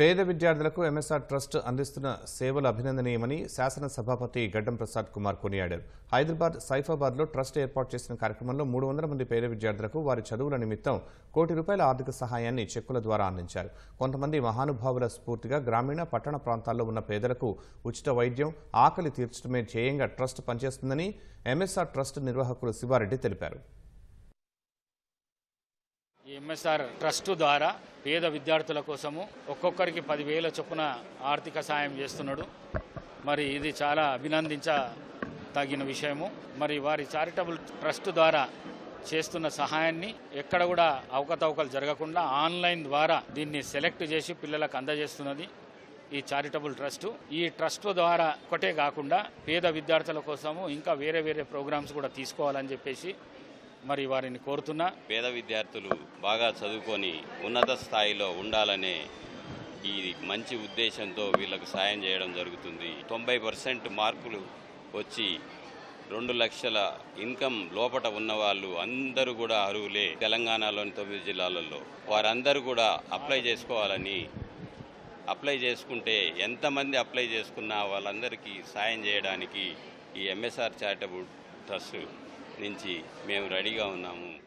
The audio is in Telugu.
పేద విద్యార్థులకు ఎంఎస్ఆర్ ట్రస్ట్ అందిస్తున్న సేవలు అభినందనీయమని శాసన సభాపతి గడ్డం ప్రసాద్ కుమార్ కొనియాడారు. హైదరాబాద్ సైఫాబాద్లో ట్రస్ట్ ఏర్పాటు చేసిన కార్యక్రమంలో మూడు వందల మంది పేద విద్యార్థులకు వారి చదువుల నిమిత్తం కోటి రూపాయల ఆర్థిక సహాయాన్ని చెక్కుల ద్వారా అందించారు. కొంతమంది మహానుభావుల స్ఫూర్తిగా గ్రామీణ పట్టణ ప్రాంతాల్లో ఉన్న పేదలకు ఉచిత వైద్యం ఆకలి తీర్చడమే ధ్యేయంగా ట్రస్ట్ పనిచేస్తుందని ఎంఎస్ఆర్ ట్రస్ట్ నిర్వాహకులు శివారెడ్డి తెలిపారు. ఈ ఎంఎస్ఆర్ ట్రస్ట్ ద్వారా పేద విద్యార్థుల కోసము ఒక్కొక్కరికి పదివేల చొప్పున ఆర్థిక సాయం చేస్తున్నాడు. మరి ఇది చాలా అభినందించ తగిన విషయము. మరి వారి చారిటబుల్ ట్రస్ట్ ద్వారా చేస్తున్న సహాయాన్ని ఎక్కడ కూడా అవకతవకలు జరగకుండా ఆన్లైన్ ద్వారా దీన్ని సెలెక్ట్ చేసి పిల్లలకు అందజేస్తున్నది ఈ చారిటబుల్ ట్రస్ట్. ఈ ట్రస్ట్ ద్వారా ఒకటే కాకుండా పేద విద్యార్థుల కోసము ఇంకా వేరే వేరే ప్రోగ్రామ్స్ కూడా తీసుకోవాలని చెప్పేసి మరి వారిని కోరుతున్నా పేద విద్యార్థులు బాగా చదువుకొని ఉన్నత స్థాయిలో ఉండాలనే ఈ మంచి ఉద్దేశంతో వీళ్ళకు సాయం చేయడం జరుగుతుంది. తొంభై పర్సెంట్ మార్కులు వచ్చి రెండు లక్షల ఇన్కమ్ లోపట ఉన్న వాళ్ళు అందరూ కూడా అర్హులే. తెలంగాణలోని తొమ్మిది జిల్లాలలో వారందరూ కూడా అప్లై చేసుకోవాలని అప్లై చేసుకుంటే ఎంతమంది అప్లై చేసుకున్నా వాళ్ళందరికీ సాయం చేయడానికి ఈ ఎంఎస్ఆర్ చారిటబుల్ ట్రస్ట్ నుంచి మేము రెడీగా ఉన్నాము.